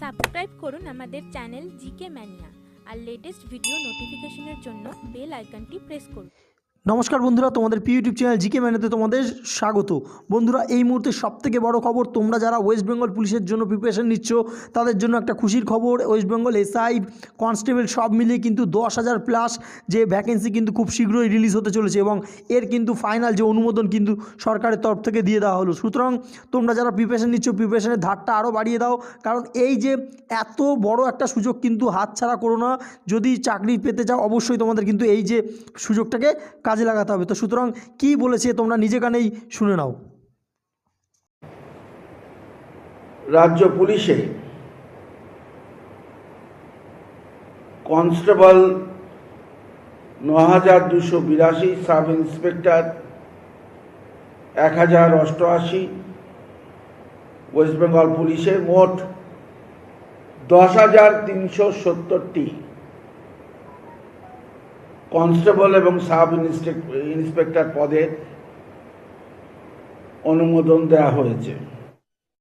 Subscribe করুন আমাদের channel GK mania আর লেটেস্ট ভিডিও নোটিফিকেশনের জন্য বেল আইকনটি প্রেস করুন। নমস্কার বন্ধুরা, তোমাদের প্রিয় ইউটিউব চ্যানেল জিকে ম্যানেতে তোমাদের স্বাগত। বন্ধুরা, এই মুহূর্তে সবথেকে বড় খবর, তোমরা যারা ওয়েস্ট বেঙ্গল পুলিশের জন্য প্রিপারেশন নিচ্ছ, তাদের জন্য একটা খুশির খবর ওয়েস্ট বেঙ্গল এসআই কনস্টেবল সব মিলিয়ে কিন্তু দশ হাজার প্লাস যে ভ্যাকেন্সি কিন্তু খুব শীঘ্রই রিলিজ হতে চলেছে এবং এর কিন্তু ফাইনাল যে অনুমোদন কিন্তু সরকারের তরফ থেকে দিয়ে দেওয়া হলো। সুতরাং, তোমরা যারা প্রিপারেশন নিচ্ছ প্রিপারেশনের ধারটা আরও বাড়িয়ে দাও, কারণ এই যে এত বড় একটা সুযোগ কিন্তু হাতছাড়া করো না। যদি চাকরি পেতে চাও, অবশ্যই তোমাদের কিন্তু এই যে সুযোগটাকে কাজে লাগাতে হবে। তো সুতরাং কী বলেছে তোমরা নিজে কানেই শুনে নাও। রাজ্য পুলিশে কনস্টেবল ন হাজার দুশো বিরাশি, সাব ইন্সপেক্টর এক হাজার অষ্টআশি, ওয়েস্ট বেঙ্গল পুলিশে মোট দশ হাজার তিনশো সত্তরটি কনস্টেবল এবং সাব ইন্সপেক্টর পদে অনুমোদন দেওয়া হয়েছে।